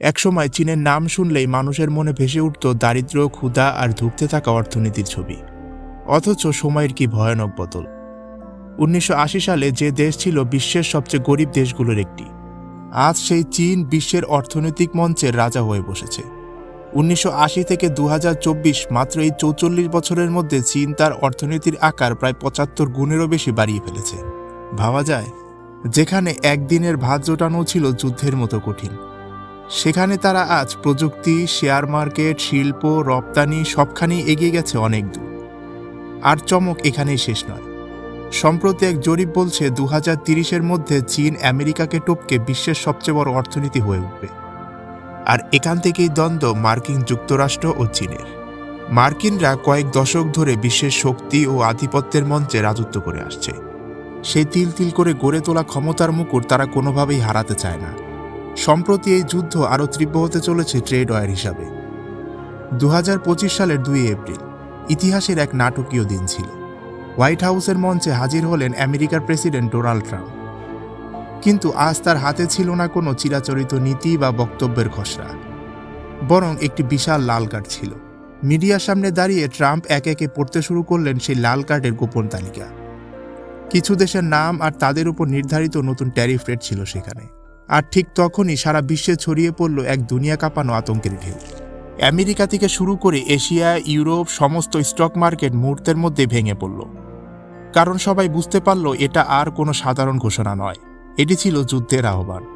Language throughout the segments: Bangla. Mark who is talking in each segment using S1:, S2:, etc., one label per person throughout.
S1: একসময় চীনের নাম শুনলেই মানুষের মনে ভেসে উঠত দারিদ্র, ক্ষুধা আর ধুঁকতে থাকা অর্থনীতির ছবি। অথচ সময়ের কি ভয়ানক বদল। উনিশশো আশি সালে যে দেশ ছিল বিশ্বের সবচেয়ে গরিব দেশগুলোর একটি। আজ সেই চীন বিশ্বের অর্থনৈতিক মঞ্চের রাজা হয়ে বসেছে। উনিশশো আশি থেকে দু হাজার চব্বিশ মাত্র এই চৌচল্লিশ বছরের মধ্যে চীন তার অর্থনীতির আকার প্রায় পঁচাত্তর গুণেরও বেশি বাড়িয়ে ফেলেছে। ভাবা যায়, যেখানে একদিনের ভাত জোটানো ছিল যুদ্ধের মতো কঠিন। সেখানে তারা আজ প্রযুক্তি, শেয়ার মার্কেট, শিল্প, রপ্তানি সবখানেই এগিয়ে গেছে অনেক দূর। আর চমক এখানেই শেষ নয়। সম্প্রতি এক জরিপ বলছে দু হাজার তিরিশের মধ্যে চীন আমেরিকাকে টপকে বিশ্বের সবচেয়ে বড় অর্থনীতি হয়ে উঠবে। আর এখান থেকেই দ্বন্দ্ব মার্কিন যুক্তরাষ্ট্র ও চীনের। মার্কিনরা কয়েক দশক ধরে বিশ্বের শক্তি ও আধিপত্যের মঞ্চে রাজত্ব করে আসছে। সেই তিল তিল করে গড়ে তোলা ক্ষমতার মুকুট তারা কোনোভাবেই হারাতে চায় না। সম্প্রতি এই যুদ্ধ আরও তীব্র হতে চলেছে ট্রেড ওয়ার হিসাবে। দু হাজার পঁচিশ সালের দুই এপ্রিল, ইতিহাসের এক নাটকীয় দিন ছিল। হোয়াইট হাউসের মঞ্চে হাজির হলেন আমেরিকার প্রেসিডেন্ট ডোনাল্ড ট্রাম্প। কিন্তু আজ তার হাতে ছিল না কোনো চিরাচরিত নীতি বা বক্তব্যের খসড়া। বরং একটি বিশাল লাল কার্ড ছিল। মিডিয়ার সামনে দাঁড়িয়ে ট্রাম্প একে একে পড়তে শুরু করলেন সেই লাল কার্ডের গোপন তালিকা। কিছু দেশের নাম আর তাদের উপর নির্ধারিত নতুন ট্যারিফ রেট ছিল সেখানে। আর ঠিক তখনই সারা বিশ্বে ছড়িয়ে পড়ল এক দুনিয়া কাঁপানো আতঙ্কের ঢেউ। আমেরিকা থেকে শুরু করে এশিয়া, ইউরোপ, সমস্ত স্টক মার্কেট মুহূর্তের মধ্যে ভেঙে পড়ল। কারণ সবাই বুঝতে পারল এটা আর কোনো সাধারণ ঘোষণা নয়। এটি ছিল যুদ্ধের আহ্বান।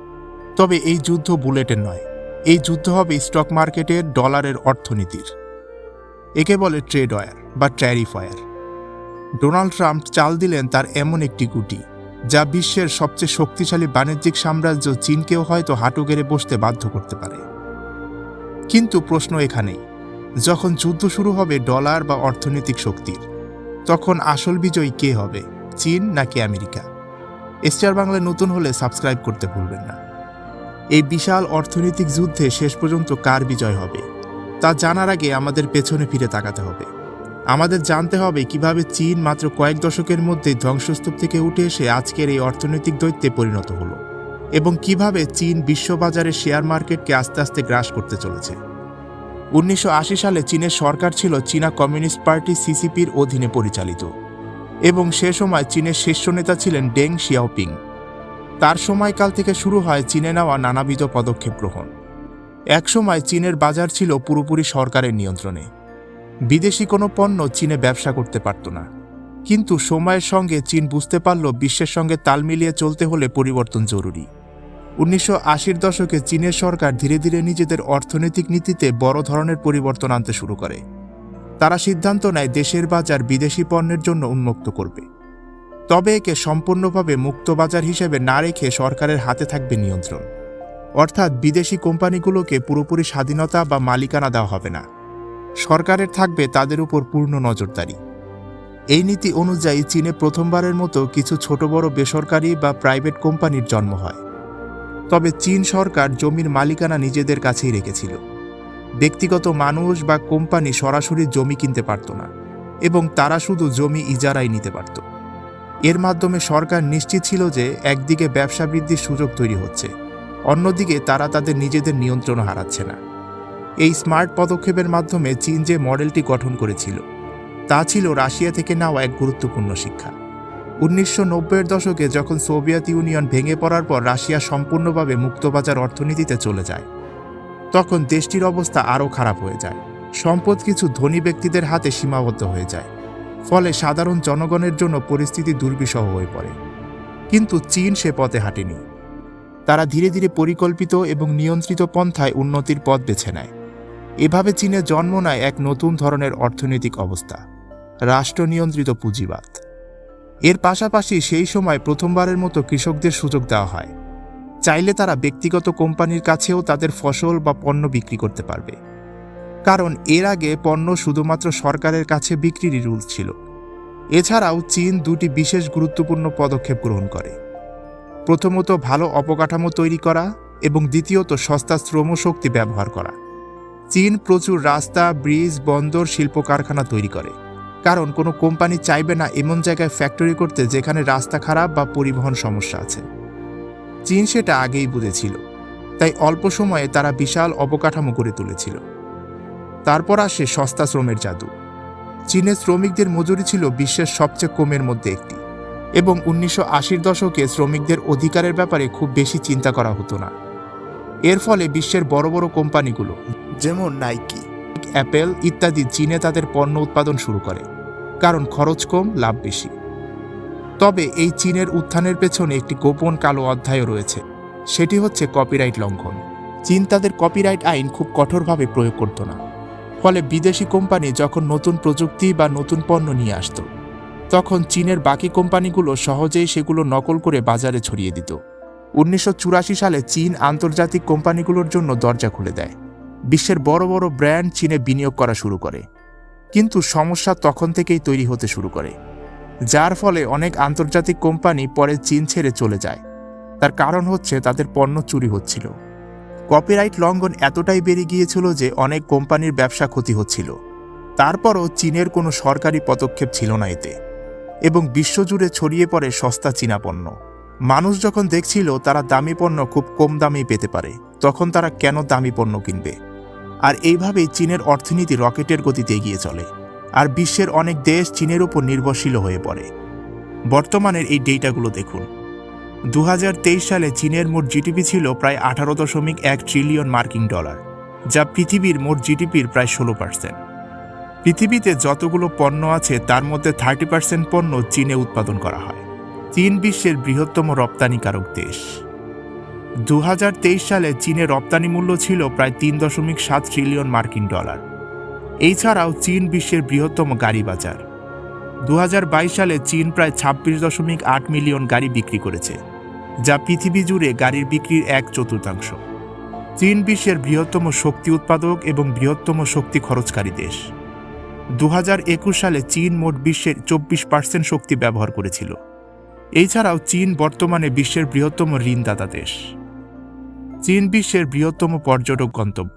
S1: তবে এই যুদ্ধ বুলেটের নয়। এই যুদ্ধ হবে স্টক মার্কেটের ডলারের অর্থনীতির। একে বলে ট্রেড অয়ার বা ট্যারিফ ওয়ার। ডোনাল্ড ট্রাম্প চাল দিলেন তার এমন একটি গুটি। যা বিশ্বের সবচেয়ে শক্তিশালী বাণিজ্যিক সাম্রাজ্য চীনকেও হয়তো হাঁটু গেড়ে বসতে বাধ্য করতে পারে। কিন্তু প্রশ্ন এখানেই, যখন যুদ্ধ শুরু হবে ডলার বা অর্থনৈতিক শক্তির, তখন আসল বিজয়ী কে হবে, চীন নাকি আমেরিকা? স্টার বাংলায় নতুন হলে সাবস্ক্রাইব করতে ভুলবেন না। এই বিশাল অর্থনৈতিক যুদ্ধে শেষ পর্যন্ত কার বিজয় হবে, তা জানার আগে আমাদের পেছনে ফিরে তাকাতে হবে। আমাদের জানতে হবে কীভাবে চীন মাত্র কয়েক দশকের মধ্যে ধ্বংসস্তূপ থেকে উঠে এসে আজকের এই অর্থনৈতিক দৈত্যে পরিণত হলো এবং কীভাবে চীন বিশ্ববাজারে শেয়ার মার্কেটকে আস্তে আস্তে গ্রাস করতে চলেছে। উনিশশো আশি সালে চীনের সরকার ছিল চীনা কমিউনিস্ট পার্টি সিসিপির অধীনে পরিচালিত এবং সে সময় চীনের শীর্ষ নেতা ছিলেন ডেং শিয়াওপিং। তার সময়কাল থেকে শুরু হয় চীনে নেওয়া নানাবিধ পদক্ষেপ গ্রহণ। একসময় চীনের বাজার ছিল পুরোপুরি সরকারের নিয়ন্ত্রণে। বিদেশি কোনো পণ্য চীনে ব্যবসা করতে পারত না। কিন্তু সময়ের সঙ্গে চীন বুঝতে পারল বিশ্বের সঙ্গে তাল মিলিয়ে চলতে হলে পরিবর্তন জরুরি। উনিশশো আশির দশকে চীনের সরকার ধীরে ধীরে নিজেদের অর্থনৈতিক নীতিতে বড় ধরনের পরিবর্তন আনতে শুরু করে। তারা সিদ্ধান্ত নেয় দেশের বাজার বিদেশি পণ্যের জন্য উন্মুক্ত করবে। তবে একে সম্পূর্ণভাবে মুক্ত বাজার হিসেবে না রেখে সরকারের হাতে থাকবে নিয়ন্ত্রণ। অর্থাৎ বিদেশি কোম্পানিগুলোকে পুরোপুরি স্বাধীনতা বা মালিকানা দেওয়া হবে না। সরকারের থাকবে তাদের উপর পূর্ণ নজরদারি। এই নীতি অনুযায়ী চীনে প্রথমবারের মতো কিছু ছোট বড় বেসরকারি বা প্রাইভেট কোম্পানির জন্ম হয়। তবে চীন সরকার জমির মালিকানা নিজেদের কাছেই রেখেছিল। ব্যক্তিগত মানুষ বা কোম্পানি সরাসরি জমি কিনতে পারত না এবং তারা শুধু জমি ইজারাই নিতে পারত। এর মাধ্যমে সরকার নিশ্চিত ছিল যে একদিকে ব্যবসা বৃদ্ধির সুযোগ তৈরি হচ্ছে, অন্যদিকে তারা তাদের নিজেদের নিয়ন্ত্রণ হারাচ্ছে না। এই স্মার্ট পদক্ষেপের মাধ্যমে চীন যে মডেলটি গঠন করেছিল, তা ছিল রাশিয়া থেকে নেওয়া এক গুরুত্বপূর্ণ শিক্ষা। উনিশশো নব্বইয়ের দশকে যখন সোভিয়েত ইউনিয়ন ভেঙে পড়ার পর রাশিয়া সম্পূর্ণভাবে মুক্তবাজার অর্থনীতিতে চলে যায়, তখন দেশটির অবস্থা আরও খারাপ হয়ে যায়। সম্পদ কিছু ধনী ব্যক্তিদের হাতে সীমাবদ্ধ হয়ে যায়, ফলে সাধারণ জনগণের জন্য পরিস্থিতি দুর্বিষহ হয়ে পড়ে। কিন্তু চীন সে পথে হাঁটেনি। তারা ধীরে ধীরে পরিকল্পিত এবং নিয়ন্ত্রিত পন্থায় উন্নতির পথ বেছে নেয়। এভাবে চীনে জন্ম নেয় এক নতুন ধরনের অর্থনৈতিক অবস্থা রাষ্ট্র নিয়ন্ত্রিত পুঁজিবাদ। এর পাশাপাশি সেই সময় প্রথমবারের মতো কৃষকদের সুযোগ দেওয়া হয়। চাইলে তারা ব্যক্তিগত কোম্পানির কাছেও তাদের ফসল বা পণ্য বিক্রি করতে পারবে। কারণ এর আগে পণ্য শুধুমাত্র সরকারের কাছে বিক্রিরই রুল ছিল। এছাড়াও চীন দুটি বিশেষ গুরুত্বপূর্ণ পদক্ষেপ গ্রহণ করে। প্রথমত ভালো অবকাঠামো তৈরি করা এবং দ্বিতীয়ত সস্তা শ্রমশক্তি ব্যবহার করা। চীন প্রচুর রাস্তা, ব্রিজ, বন্দর শিল্প কারখানা তৈরি করে। কারণ কোনো কোম্পানি চাইবে না এমন জায়গায় ফ্যাক্টরি করতে যেখানে রাস্তা খারাপ বা পরিবহন সমস্যা আছে। চীন সেটা আগেই বুঝেছিল। তাই অল্প সময়ে তারা বিশাল অবকাঠামো গড়ে তুলেছিল। তারপর আসে সস্তা শ্রমের জাদু। চীনের শ্রমিকদের মজুরি ছিল বিশ্বের সবচেয়ে কমের মধ্যে একটি। এবং উনিশশো আশির দশকে শ্রমিকদের অধিকারের ব্যাপারে খুব বেশি চিন্তা করা হতো না। এর ফলে বিশ্বের বড় বড় কোম্পানিগুলো যেমন নাইকি, অ্যাপেল ইত্যাদি চীনে তাদের পণ্য উৎপাদন শুরু করে, কারণ খরচ কম, লাভ বেশি। তবে এই চীনের উত্থানের পেছনে একটি গোপন কালো অধ্যায় রয়েছে, সেটি হচ্ছে কপিরাইট লঙ্ঘন। চীন তাদের কপিরাইট আইন খুব কঠোরভাবে প্রয়োগ করত না। ফলে বিদেশি কোম্পানি যখন নতুন প্রযুক্তি বা নতুন পণ্য নিয়ে আসতো, তখন চীনের বাকি কোম্পানিগুলো সহজেই সেগুলো নকল করে বাজারে ছড়িয়ে দিত। উনিশশো চুরাশি সালে চীন আন্তর্জাতিক কোম্পানিগুলোর জন্য দরজা খুলে দেয়। বিশ্বের বড় বড় ব্র্যান্ড চীনে বিনিয়োগ করা শুরু করে। কিন্তু সমস্যা তখন থেকেই তৈরি হতে শুরু করে, যার ফলে অনেক আন্তর্জাতিক কোম্পানি পরে চীন ছেড়ে চলে যায়। তার কারণ হচ্ছে তাদের পণ্য চুরি হচ্ছিল। কপিরাইট লঙ্ঘন এতটাই বেড়ে গিয়েছিল যে অনেক কোম্পানির ব্যবসা ক্ষতি হচ্ছিল। তারপরও চীনের কোনো সরকারি পদক্ষেপ ছিল না এতে, এবং বিশ্বজুড়ে ছড়িয়ে পড়ে সস্তা চীনা পণ্য। মানুষ যখন দেখছিল তারা দামি পণ্য খুব কম দামেই পেতে পারে, তখন তারা কেন দামি পণ্য কিনবে? আর এইভাবেই চীনের অর্থনীতি রকেটের গতিতে এগিয়ে চলে, আর বিশ্বের অনেক দেশ চীনের উপর নির্ভরশীল হয়ে পড়ে। বর্তমানের এই ডেটাগুলো দেখুন। দু হাজার তেইশ সালে চীনের মোট জিডিপি ছিল প্রায় আঠারো দশমিক এক ট্রিলিয়ন মার্কিন ডলার, যা পৃথিবীর মোট জিডিপির প্রায় ষোলো পার্সেন্ট। পৃথিবীতে যতগুলো পণ্য আছে, তার মধ্যে থার্টি পার্সেন্ট পণ্য চীনে উৎপাদন করা হয়। চীন বিশ্বের বৃহত্তম রপ্তানিকারক দেশ। দু হাজার তেইশ সালে চীনের রপ্তানি মূল্য ছিল প্রায় তিন দশমিক সাত ট্রিলিয়ন মার্কিন ডলার। এছাড়াও চীন বিশ্বের বৃহত্তম গাড়ি বাজার। দু হাজার বাইশ সালে চীন প্রায় ছাব্বিশ দশমিক আট মিলিয়ন গাড়ি বিক্রি করেছে, যা পৃথিবী জুড়ে গাড়ির বিক্রির এক চতুর্থাংশ। চীন বিশ্বের বৃহত্তম শক্তি উৎপাদক এবং বৃহত্তম শক্তি খরচকারী দেশ। দু একুশ সালে চীন মোট বিশ্বের চব্বিশ পার্সেন্ট শক্তি ব্যবহার করেছিল। এছাড়াও চীন বর্তমানে বিশ্বের বৃহত্তম ঋণদাতা দেশ। চীন বিশ্বের বৃহত্তম পর্যটক গন্তব্য।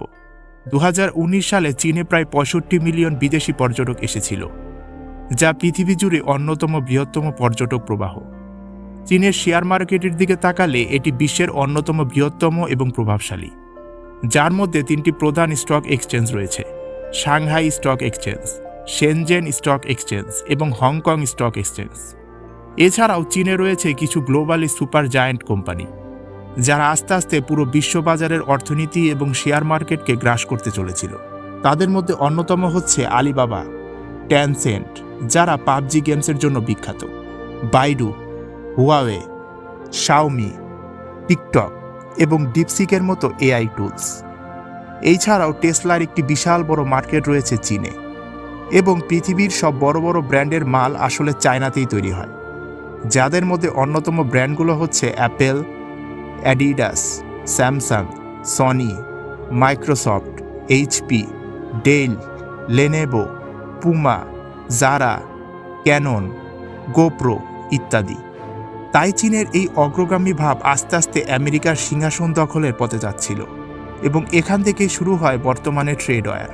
S1: দু হাজার উনিশ সালে চীনে প্রায় পঁয়ষট্টি মিলিয়ন বিদেশি পর্যটক এসেছিল, যা পৃথিবী জুড়ে অন্যতম বৃহত্তম পর্যটক প্রবাহ। চীনের শেয়ার মার্কেটের দিকে তাকালে এটি বিশ্বের অন্যতম বৃহত্তম এবং প্রভাবশালী, যার মধ্যে তিনটি প্রধান স্টক এক্সচেঞ্জ রয়েছে, Shanghai stock exchange Shenzhen stock exchange এবং হংকং স্টক এক্সচেঞ্জ। এছাড়াও চীনে রয়েছে কিছু গ্লোবালি সুপার জায়ান্ট কোম্পানি। যারা আস্তে আস্তে পুরো বিশ্ববাজারের অর্থনীতি এবং শেয়ার মার্কেটকে গ্রাস করতে চলেছিল। তাদের মধ্যে অন্যতম হচ্ছে আলিবাবা ট্যানসেন্ট যারা পাবজি গেমসের জন্য বিখ্যাত। বাইডু, হুয়াওয়ে, শাওমি, টিকটক এবং ডিপসিকের মতো এআই টুলস। এছাড়াও টেসলার একটি বিশাল বড় মার্কেট রয়েছে চীনে এবং পৃথিবীর সব বড় বড় ব্র্যান্ডের মাল আসলে চায়নাতেই তৈরি হয়। যাদের মধ্যে অন্যতম ব্র্যান্ডগুলো হচ্ছে Apple Adidas Samsung Sony Microsoft HP Dell Lenovo Puma Zara Canon GoPro ইত্যাদি। তাই চীনের এই অগ্রগামী ভাব আস্তে আস্তে আমেরিকার সিংহাসন দখলের পথে যাচ্ছিল এবং এখান থেকেই শুরু হয় বর্তমানে ট্রেড ওয়ার।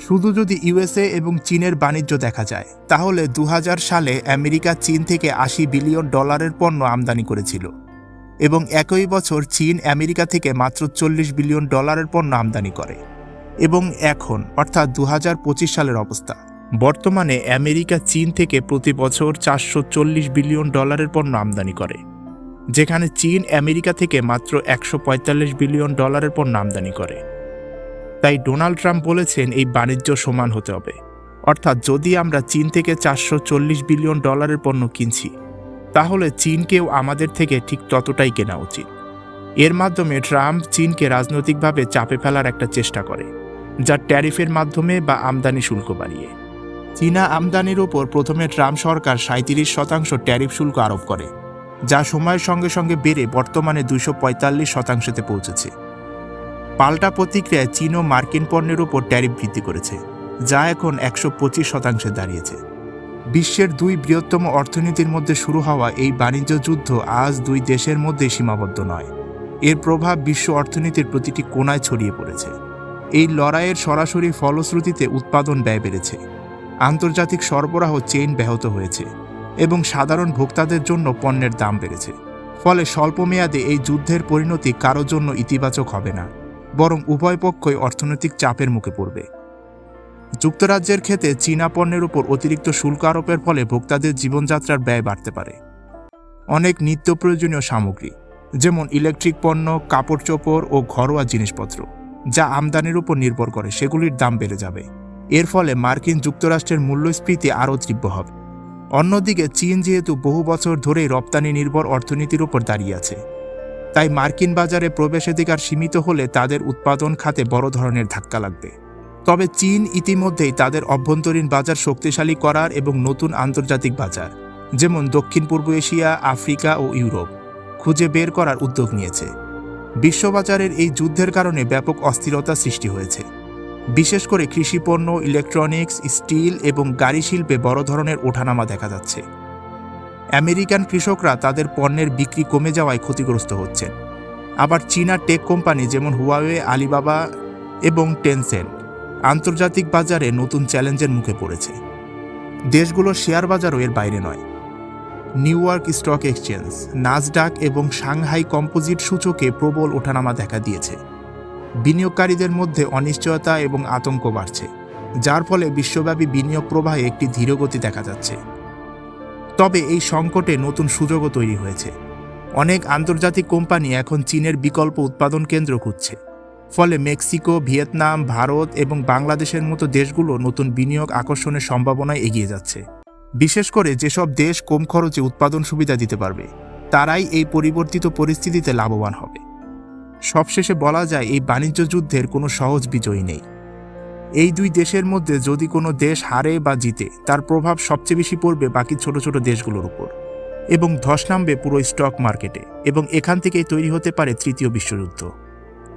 S1: শুধু যদি ইউএসএ এবং চীনের বাণিজ্য দেখা যায়, তাহলে দু হাজার সালে আমেরিকা চীন থেকে আশি বিলিয়ন ডলারের পণ্য আমদানি করেছিল। এবং একই বছর চীন আমেরিকা থেকে মাত্র চল্লিশ বিলিয়ন ডলারের পণ্য আমদানি করে। এবং এখন, অর্থাৎ দু হাজার পঁচিশ সালের অবস্থা। বর্তমানে আমেরিকা চীন থেকে প্রতি বছর চারশো চল্লিশ বিলিয়ন ডলারের পণ্য আমদানি করে। যেখানে চীন আমেরিকা থেকে মাত্র একশো পঁয়তাল্লিশ বিলিয়ন ডলারের পণ্য আমদানি করে। তাই ডোনাল্ড ট্রাম্প বলেছেন এই বাণিজ্য সমান হতে হবে। অর্থাৎ যদি আমরা চীন থেকে চারশো চল্লিশ বিলিয়ন ডলারের পণ্য কিনছি তাহলে চীনকেও আমাদের থেকে ঠিক ততটাই কেনা উচিত। এর মাধ্যমে ট্রাম্প চীনকে রাজনৈতিকভাবে চাপে ফেলার একটা চেষ্টা করে, যা ট্যারিফের মাধ্যমে বা আমদানি শুল্ক বাড়িয়ে। চীনা আমদানির ওপর প্রথমে ট্রাম্প সরকার সাঁত্রিশ শতাংশ ট্যারিফ শুল্ক আরোপ করে, যা সময়ের সঙ্গে সঙ্গে বেড়ে বর্তমানে দুশো পঁয়তাল্লিশ শতাংশতে পৌঁছেছে। পাল্টা প্রতিক্রিয়ায় চীন ও মার্কিন পণ্যের উপর ট্যারিফ বৃদ্ধি করেছে, যা এখন একশো পঁচিশ শতাংশে দাঁড়িয়েছে। বিশ্বের দুই বৃহত্তম অর্থনীতির মধ্যে শুরু হওয়া এই বাণিজ্য যুদ্ধ আজ দুই দেশের মধ্যে সীমাবদ্ধ নয়। এর প্রভাব বিশ্ব অর্থনীতির প্রতিটি কোনায় ছড়িয়ে পড়েছে। এই লড়াইয়ের সরাসরি ফলশ্রুতিতে উৎপাদন ব্যয় বেড়েছে। আন্তর্জাতিক সরবরাহ চেইন ব্যাহত হয়েছে এবং সাধারণ ভোক্তাদের জন্য পণ্যের দাম বেড়েছে। ফলে স্বল্পমেয়াদে এই যুদ্ধের পরিণতি কারোর জন্য ইতিবাচক হবে না, বরং উভয় পক্ষই অর্থনৈতিক চাপের মুখে পড়বে। যুক্তরাজ্যের ক্ষেত্রে চীনা পণ্যের উপর অতিরিক্ত শুল্ক আরোপের ফলে ভোক্তাদের জীবনযাত্রার ব্যয় বাড়তে পারে। অনেক নিত্য প্রয়োজনীয় সামগ্রী, যেমন ইলেকট্রিক পণ্য, কাপড় চোপড় ও ঘরোয়া জিনিসপত্র, যা আমদানির উপর নির্ভর করে, সেগুলির দাম বেড়ে যাবে। এর ফলে মার্কিন যুক্তরাষ্ট্রের মূল্যস্ফীতি আরও তীব্র হবে। অন্যদিকে চীন যেহেতু বহু বছর ধরেই রপ্তানি নির্ভর অর্থনীতির উপর দাঁড়িয়ে আছে, তাই মার্কিন বাজারে প্রবেশাধিকার সীমিত হলে তাদের উৎপাদন খাতে বড় ধরনের ধাক্কা লাগবে। তবে চীন ইতিমধ্যেই তাদের অভ্যন্তরীণ বাজার শক্তিশালী করার এবং নতুন আন্তর্জাতিক বাজার, যেমন দক্ষিণ পূর্ব এশিয়া, আফ্রিকা ও ইউরোপ, খুঁজে বের করার উদ্যোগ নিয়েছে। বিশ্ববাজারের এই যুদ্ধের কারণে ব্যাপক অস্থিরতা সৃষ্টি হয়েছে। বিশেষ করে কৃষিপণ্য, ইলেকট্রনিক্স, স্টিল এবং গাড়ি শিল্পে বড় ধরনের ওঠানামা দেখা যাচ্ছে। আমেরিকান কৃষকরা তাদের পণ্যের বিক্রি কমে যাওয়ায় ক্ষতিগ্রস্ত হচ্ছেন। আবার চীনা টেক কোম্পানি যেমন হুয়াওয়ে, আলিবাবা এবং টেনসেন্ট আন্তর্জাতিক বাজারে নতুন চ্যালেঞ্জের মুখে পড়েছে। দেশগুলোর শেয়ার বাজারও এর বাইরে নয়। New York stock exchange Nasdaq এবং সাংহাই কম্পোজিট সূচকে প্রবল ওঠানামা দেখা দিয়েছে। বিনিয়োগকারীদের মধ্যে অনিশ্চয়তা এবং আতঙ্ক বাড়ছে, যার ফলে বিশ্বব্যাপী বিনিয়োগ প্রবাহে একটি ধীরগতি দেখা যাচ্ছে। তবে এই সংকটে নতুন সুযোগও তৈরি হয়েছে। অনেক আন্তর্জাতিক কোম্পানি এখন চীনের বিকল্প উৎপাদন কেন্দ্র খুঁজছে। ফলে মেক্সিকো, ভিয়েতনাম, ভারত এবং বাংলাদেশের মতো দেশগুলো নতুন বিনিয়োগ আকর্ষণের সম্ভাবনায় এগিয়ে যাচ্ছে। বিশেষ করে যেসব দেশ কম খরচে উৎপাদন সুবিধা দিতে পারবে, তারাই এই পরিবর্তিত পরিস্থিতিতে লাভবান হবে। সবশেষে বলা যায়, এই বাণিজ্য যুদ্ধের কোনো সহজ বিজয়ী নেই। এই দুই দেশের মধ্যে যদি কোনো দেশ হারে বা জিতে, তার প্রভাব সবচেয়ে বেশি পড়বে বাকি ছোট ছোট দেশগুলোর উপর এবং ধস নামবে পুরো স্টক মার্কেটে এবং এখান থেকেই তৈরি হতে পারে তৃতীয় বিশ্বযুদ্ধ।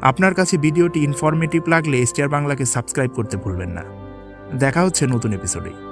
S1: আপনার কাছে ভিডিওটি ইনফরমেটিভ লাগলে স্টার বাংলাকে সাবস্ক্রাইব করতে ভুলবেন না। দেখা হচ্ছে নতুন এপিসোডে